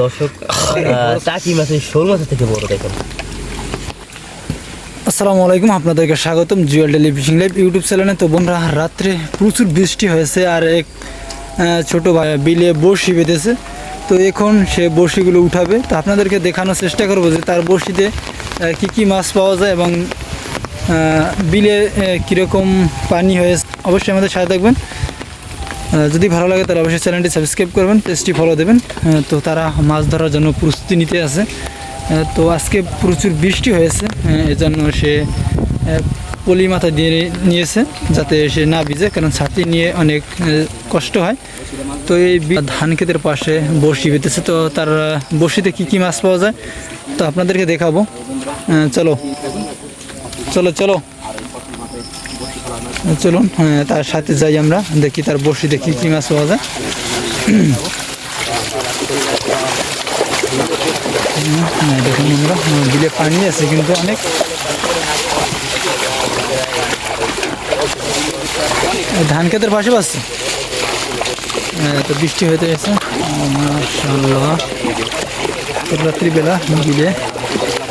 দর্শক মাছের শোল মাছের থেকে বড় দেখেন। আসসালামু আলাইকুম আপনাদেরকে স্বাগতম Jewel daily fishing live YouTube চ্যানেলে। তো বন্ধুরা রাত্রে প্রচুর বৃষ্টি হয়েছে আর এক আহ, ছোট ভাই বিলে বড়শি বেঁধেছে। তো এখন সে বড়শিগুলো উঠাবে। তো আপনাদেরকে দেখানোর চেষ্টা করব যে তার বড়শিতে আহ, কি কি মাছ পাওয়া যায় এবং বিলে কীরকম পানি হয়েছে, অবশ্যই আমাদের সাথে থাকবেন। যদি ভালো লাগে তাহলে অবশ্যই চ্যানেলটি সাবস্ক্রাইব করবেন, পেজটি ফলো দেবেন। তো তারা মাছ ধরার জন্য প্রস্তুতি নিতে আছে। তো আজকে প্রচুর বৃষ্টি হয়েছে এজন্য সে পলি মাথা দিয়ে নিয়েছে, যাতে সে না ভিজে, কারণ ছাতি নিয়ে অনেক কষ্ট হয়। তো এই ধান ক্ষেতের পাশে বড়শি বেঁধেছে, তো তার বড়শিতে কী কী মাছ পাওয়া যায়, তো আপনাদেরকে দেখাবো। চলো। চলো চলো। চলুন হ্যাঁ, তার সাথে যাই আমরা। দেখি তার বড়শি দেখি কি মাছ পাওয়া যায়। হ্যাঁ, দেখুন আমরা। হ্যাঁ, বিলে পানি আছে কিন্তু অনেক। ধান ক্ষেতের পাশে পাচ্ছি। তো বৃষ্টি গেছে। মাশাআল্লাহ। তো রাত্রিবেলা বিলে এই যে একটা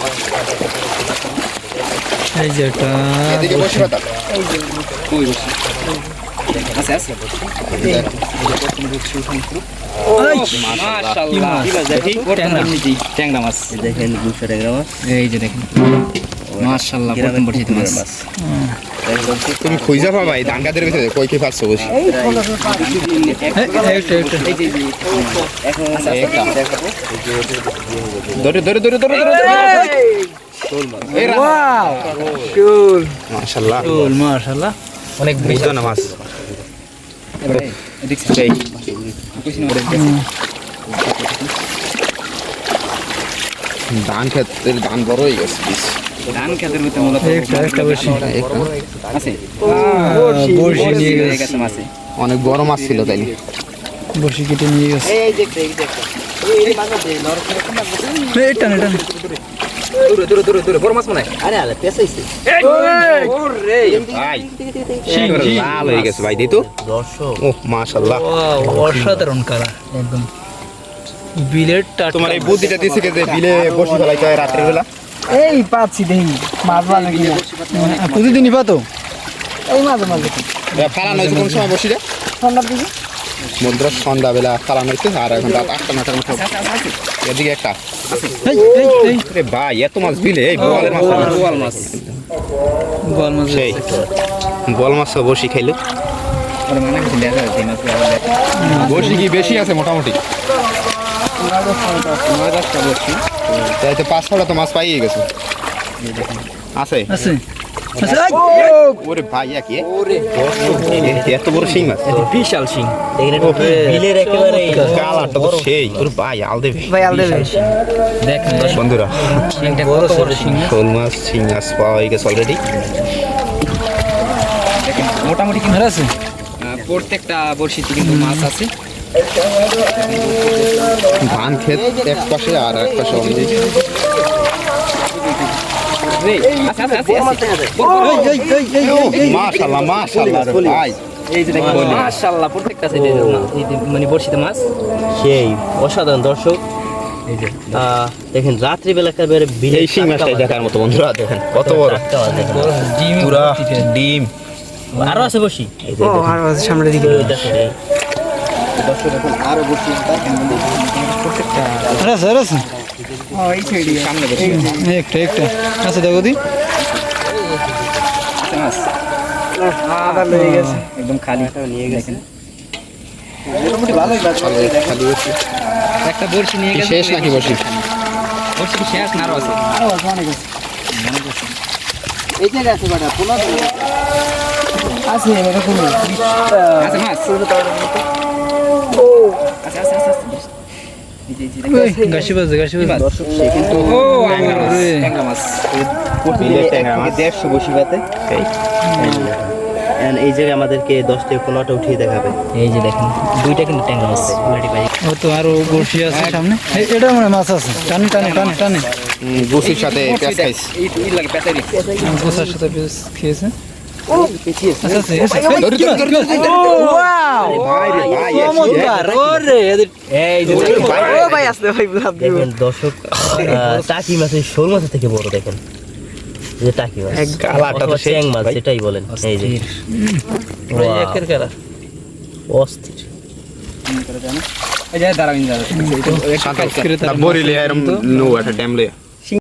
বড়শি। এই, কি মাছ? ট্যাংরা। ট্যাংরা মাছ দেখেন দুশো টাকা মাছ এই যে দেখেন মাশাআল্লাহ প্রথম বর্ষিত মাছ। তুমি খুঁজা পাবা এই ধান গাছের ভিতরে। কই কি পাচ্ছ বসি? এই, একটা, একটা। ধরে ধরে ধরে ধরে ধরে মাশাআল্লাহ। শোল, মাশাআল্লাহ। অনেক বুঝতো না মাছ। ধান ক্ষেতের ধান বড় হয়ে গেছে ধান খেতের ভিতরে মূলত একটা, একটা বড়শি। আছে? বড়শি। নিয়ে গেছে। গেছে মাছে অনেক বড় মাছ ছিল তাই বড়শি কেটে নিয়ে গেছে। এই। দূরে দূরে দূরে দূরে বড় মাছ মনে আরে আরে পেঁচাইছে ভাই। একেবারে লাল হয়ে গেছে ভাই দিই তো দর্শক। ও মাশাআল্লাহ। Wow, অসাধারণ কালার একদম। বিলের টাটকা তোমার এই বুদ্ধিটা দিছে কে যে বিলে বসে ফেলাইতে হয় রাত্রের বেলা? এই পাচ্ছি দেখি মাছ ভালো হ্যাঁ, প্রতিদিনই পাতো এই মাঝে মাঝে ফালানো হয়েছে কোন সময় বসি রে সন্ধ্যার দিকে বন্ধুরা সন্ধ্যাবেলা ফালানো হয়েছে আর এখন রাত আটটা নটার মতো এদিকে একটা। এই, এই, এই, আরে ভাই এত মাছ বিলে এই বোয়ালের মাছ বোয়াল মাছ। বল মাছ সেই। বল মাছ বসি খাইলো। মনে বসি কি বেশি আছে মোটামুটি? তাই তো পাঁচ ছটা তো মাছ পাইয়ে গেছে। আছে? আছে। ওরে ভাই এক এ এত বড় শিং মাছ? বিশাল সিং দেখেন এটা কি বিলের একেবারে কালারটা তো সেই। ওরে ভাই আল ভাই আলদে বেশ বন্ধুরা সিংটা বড় বড় সড়ো শোল মাছ শিং মাছ পাওয়া হয়ে গেছে অলরেডি মোটামুটি কিন্তু আছে? প্রত্যেকটা বড়শিতে কিন্তু মাছ আছে। ধান ক্ষেত এক পাশে আর এক পাশে মাশাআল্লাহ রে ভাই এই যে দেখেন মাশাআল্লাহ প্রত্যেকটা সাইডে মানে বড়শিতে মাছ সেই অসাধারণ দর্শক এই যে আহ, দেখেন রাত্রিবেলা একেবারে বিলে এই শিং মাছটাই দেখার মতো বন্ধুরা দেখেন কত বড় ডিম পুরা ডিম আরও আছে বসি ও দেখেন। আর আছে সামনের দিকে দেখেন, এই। আর বসি একটা একটা আচ্ছা দেখো দি একদম খালি নিয়ে গেছেন একটা বড়শি নিয়ে গেছে শেষ নাকি বসি বড়শি শেষ না আরও আছে আরও আছে আছে মাছ ও আছে আছে আছে আছে এই বসি জায়গায় আমাদেরকে দশ থেকে পনেরোটা উঠিয়ে দেখাবে। এই যে দেখেন দুইটা কিন্তু ট্যাংরা মাছ ও তো আরও বড়শি আছে সামনে। এটা মানে মাছ আছে। টানে টানে টানে টানে। সাথে পেঁয়াজ খাইছি। গোসার খেয়েছে। দর্শক টাকি মাছের শোল মাছের থেকে বড় দেখেন যে টাকি মাছ কালারটা তো চ্যাং মাছ যেটাই বলেন এই যে একের কারা অস্থির এই যে দাঁড়াবেন দাঁড়াবেন বরিলে এরম নৌ একটা ড্যাম লিয়ে